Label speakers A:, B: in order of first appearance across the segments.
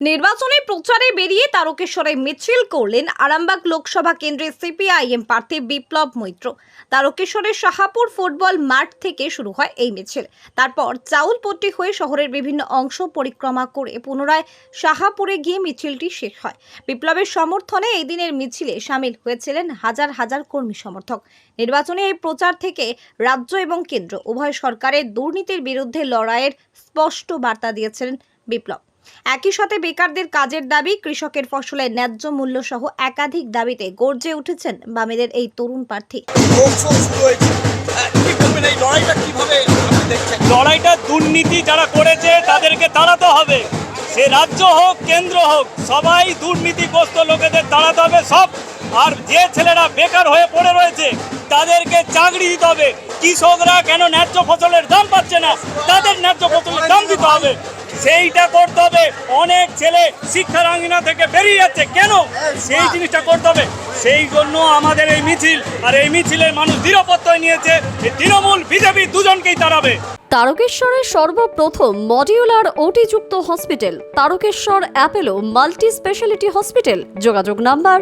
A: নির্বাচনী প্রচারে বেরিয়ে তারকেশ্বরে মিছিল করলেন আরামবাগ লোকসভা কেন্দ্রের সিপিআইএম প্রার্থী বিপ্লব মৈত্র। তারকেশ্বরের শাহাপুর ফুটবল মাঠ থেকে শুরু হয় এই মিছিল। তারপর চাউলপট্টি হয়ে শহরের বিভিন্ন অংশ পরিক্রমা করে পুনরায় শাহাপুরে গিয়ে মিছিলটি শেষ হয়। বিপ্লবের সমর্থনে এই দিনের মিছিলে সামিল হয়েছিলেন হাজার হাজার কর্মী সমর্থক। নির্বাচনী এই প্রচার থেকে রাজ্য এবং কেন্দ্র, উভয় সরকারের দুর্নীতির বিরুদ্ধে লড়াইয়ের স্পষ্ট বার্তা দিয়েছিলেন বিপ্লব। একই সাথে বেকারদের কাজের দাবি, কৃষকের ফসলের ন্যায্য মূল্য সহ একাধিক দাবিতে গর্জে উঠেছেন বামেদের এই তরুণ প্রার্থী।
B: লড়াইটা
C: দুর্নীতি যারা করেছে, তাদেরকে তাড়াতে হবে। সে রাজ্য হোক, কেন্দ্র হোক, সবাই দুর্নীতিগ্রস্ত লোকেদের তাড়াতে হবে সব। আর যে ছেলেরা বেকার হয়ে পড়ে রয়েছে, তাদেরকে চাকরি দিতে হবে। কৃষকরা কেন ন্যায্য ফসলের দাম পাচ্ছে না? তাদের ন্যায্য ফসলের দাম দিতে হবে। সেইটা করতে হবে। অনেক ছেলে শিক্ষার আঙ্গিনা থেকে বেরিয়ে যাচ্ছে। কেন? সেই জিনিসটা করতে হবে। সেই জন্য আমাদের এই মিছিল আর এই মিছিলে মানুষ দৃঢ়পত্তই নিয়েছে। তৃণমূল, বিজেপি দুজনকেই তাড়াবে।
D: তারকেশ্বরের সর্বপ্রথম modular ওটিযুক্ত hospital, Tarakeswar Apollo multi speciality hospital. যোগাযোগ number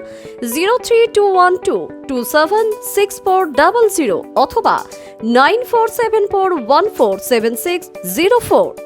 D: zero three two one two two seven six four double zero অথবা nine four seven four one four seven six zero four.